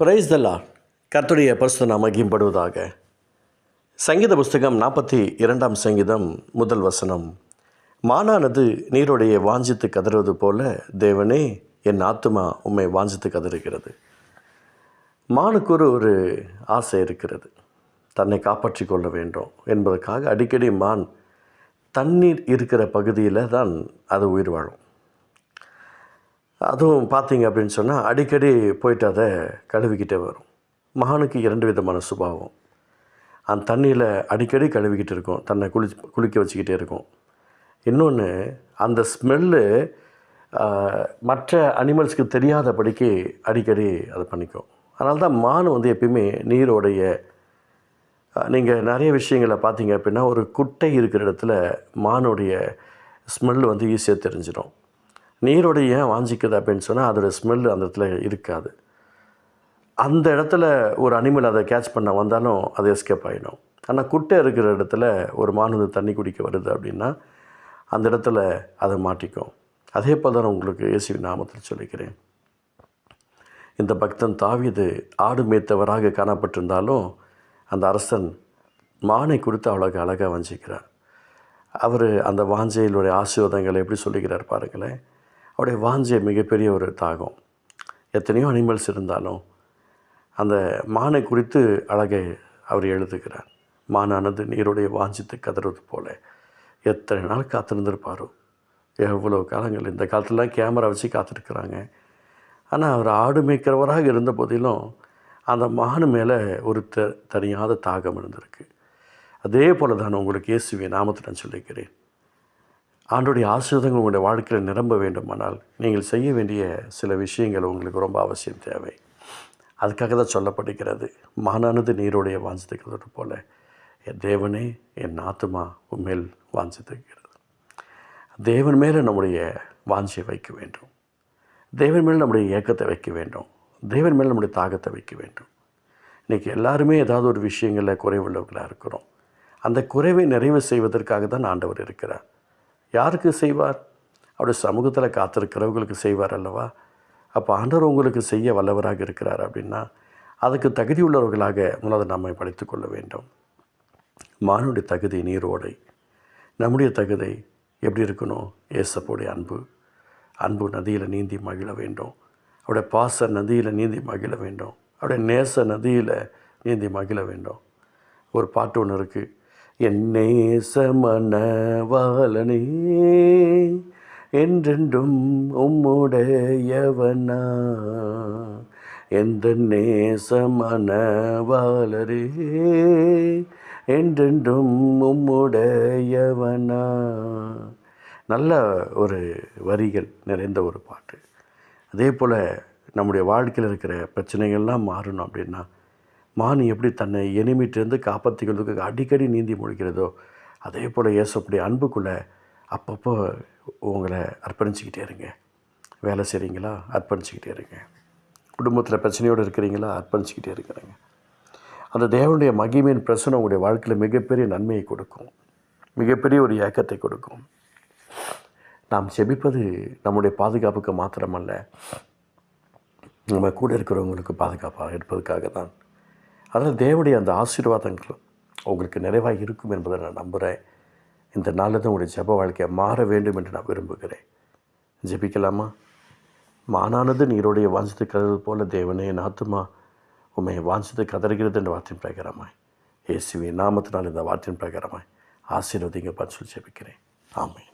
Price தல்லா கர்த்துடைய பரிசுத்த மகிம்படுவதாக சங்கீத புஸ்தகம் நாற்பத்தி இரண்டாம் சங்கீதம் முதல் வசனம். மானானது நீருடைய வாஞ்சித்து கதறுவது போல தேவனே என் ஆத்துமா உம்மை வாஞ்சித்து கதறுகிறது. மானுக்கு ஒரு ஒரு ஆசை இருக்கிறது. தன்னை காப்பாற்றி கொள்ள வேண்டும் என்பதற்காக அடிக்கடி மான் தண்ணீர் இருக்கிற பகுதியில் தான் அது உயிர் வாழும். அதுவும் பார்த்தீங்க அப்படின்னு சொன்னால் அடிக்கடி போயிட்டு அதை கழுவிக்கிட்டே வரும். மகானுக்கு இரண்டு விதமான சுபாவம். அந்த தண்ணியில் அடிக்கடி கழுவிக்கிட்டு இருக்கும். தன்னை குளி குளிக்க வச்சுக்கிட்டே இருக்கும். இன்னொன்று அந்த ஸ்மெல்லு மற்ற அனிமல்ஸ்க்கு தெரியாதபடிக்கு அடிக்கடி அதை பண்ணிக்கும். அதனால தான் மான் வந்து எப்பயுமே நீரோடைய நீங்கள் நிறைய விஷயங்களை பார்த்தீங்க அப்படின்னா ஒரு குட்டை இருக்கிற இடத்துல மானுடைய ஸ்மெல் வந்து ஈஸியாக தெரிஞ்சிடும். நீரோடு ஏன் வாஞ்சிக்குது அப்படின்னு சொன்னால் அதோடய ஸ்மெல் அந்த இடத்துல இருக்காது. அந்த இடத்துல ஒரு அனிமல் அதை கேட்ச் பண்ண வந்தாலும் அது எஸ்கேப் ஆகிடும் ஆனால் குட்டை இருக்கிற இடத்துல ஒரு மான் வந்து தண்ணி குடிக்க வருது அப்படின்னா அந்த இடத்துல அதை மாட்டிக்கும். அதே போல் தான் உங்களுக்கு இயேசு நாமத்தில் சொல்லிக்கிறேன். இந்த பக்தன் தாவியது ஆடு மேய்த்தவராக காணப்பட்டிருந்தாலும் அந்த அரசன் மானை கொடுத்து அவ்வளோக்கு அழகாக வஞ்சிக்கிறார். அவர் அந்த வாஞ்சையிலுடைய ஆசீர்வாதங்களை எப்படி சொல்லிக்கிறார் பாருங்களேன். அவருடைய வாஞ்சை மிகப்பெரிய ஒரு தாகம். எத்தனையோ அனிமல்ஸ் இருந்தாலும் அந்த மானை குறித்து அழகை அவர் எழுதுகிறார். மானானது நீருடைய வாஞ்சித்து கதறுவது போல. எத்தனை நாள் காத்திருந்திருப்பாரோ. எவ்வளோ காலங்கள். இந்த காலத்துலலாம் கேமரா வச்சு காத்திருக்கிறாங்க. ஆனால் அவர் ஆடு மேய்க்கிறவராக இருந்த போதிலும் அந்த மானு மேலே ஒரு த தனியாத தாகம் இருந்திருக்கு. அதே போல் தான் உங்களுக்கு இயேசுவின் நாமத்தை நான் சொல்லிக்கிறேன். ஆண்டுடைய ஆசீர்வாதங்கள் உங்களுடைய வாழ்க்கையில் நிரம்ப வேண்டுமானால் நீங்கள் செய்ய வேண்டிய சில விஷயங்கள் உங்களுக்கு ரொம்ப அவசியம் தேவை. அதுக்காக தான் சொல்லப்படுகிறது மானானது நீருடைய வாஞ்சித்துக்கிறது போல என் தேவனே என் ஆத்மா உண்மையில் வாஞ்சித்துக்கிறது தேவன் மேலே நம்முடைய வாஞ்சியை வைக்க வேண்டும். தேவன் மேல் நம்முடைய ஏக்கத்தை வைக்க வேண்டும். தேவன் மேல் நம்முடைய தாகத்தை வைக்க வேண்டும். இன்றைக்கி எல்லாருமே ஏதாவது ஒரு விஷயங்களில் குறைவுள்ளவர்களாக இருக்கிறோம். அந்த குறைவை நிறைவு செய்வதற்காக தான் ஆண்டவர் இருக்கிறார். யாருக்கு செய்வார்? அவருடைய சமூகத்தில் காத்திருக்கிறவங்களுக்கு செய்வார் அல்லவா? அப்போ ஆண்டவர் உங்களுக்கு செய்ய வல்லவராக இருக்கிறார் அப்படின்னா அதுக்கு தகுதி உள்ளவர்களாக முதல்ல நம்மை படித்துக் கொள்ள வேண்டும். மானுடைய தகுதி நீரோடை நம்முடைய தகுதி எப்படி இருக்கணும்? ஏசப்போடைய அன்பு. அன்பு நதியில் நீந்தி மகிழ வேண்டும். அவருடைய பாச நதியில் நீந்தி மகிழ வேண்டும். அவருடைய நேச நதியில் நீந்தி மகிழ வேண்டும். ஒரு பாட்டு ஒன்று இருக்குது என்னே நேச என்றென்றும் உம்முடையவனா? எந்த நேசமனவாளரே என்றென்றும் உம்முடையவனா? நல்ல ஒரு வரிகள் நிறைந்த ஒரு பாட்டு. அதே போல் நம்முடைய வாழ்க்கையில் இருக்கிற பிரச்சனைகள்லாம் மாறணும் அப்படின்னா மான் எப்படி தன்னை எனிமிட்டிருந்து காப்பாற்றிக்கிறதுக்கு அடிக்கடி நீந்தி முழிக்கிறதோ அதே போல் இயேசப்படி அன்புக்குள்ளே அப்பப்போ உங்களை அர்ப்பணிச்சுக்கிட்டே இருங்க. வேலை செய்கிறீங்களா அர்ப்பணிச்சுக்கிட்டே இருங்க. குடும்பத்தில் பிரச்சனையோடு இருக்கிறீங்களா? அர்ப்பணிச்சுக்கிட்டே இருக்கிறேங்க. அந்த தேவனுடைய மகிமையின் பிரசனம் உங்களுடைய வாழ்க்கையில் மிகப்பெரிய நன்மையை கொடுக்கும். மிகப்பெரிய ஒரு ஏக்கத்தை கொடுக்கும். நாம் செபிப்பது நம்முடைய பாதுகாப்புக்கு மாத்திரமல்ல. நம்ம கூட இருக்கிறவங்களுக்கு பாதுகாப்பாக இருப்பதுக்காக தான் அதனால் தேவனுடைய அந்த ஆசீர்வாதங்கள் உங்களுக்கு நிறைவாக இருக்கும் என்பதை நான் நம்புகிறேன். இந்த நாளில் தான் உங்களுடைய ஜெப வாழ்க்கையை மாற வேண்டும் என்று நான் விரும்புகிறேன். ஜெபிக்கலாமா? மானானது நீருடைய வாஞ்சித்து கதறது போல தேவனே என் ஆத்துமா உண்மை வாஞ்சித்து கதறுகிறது என்ற வார்த்தையின் பிரகாரமாய். இயேசுவி நாமத்தினால் இந்த வார்த்தையின் பிரகாரமாய் ஆசீர்வதிங்க சொல்லி ஜெபிக்கிறேன் ஆமென்.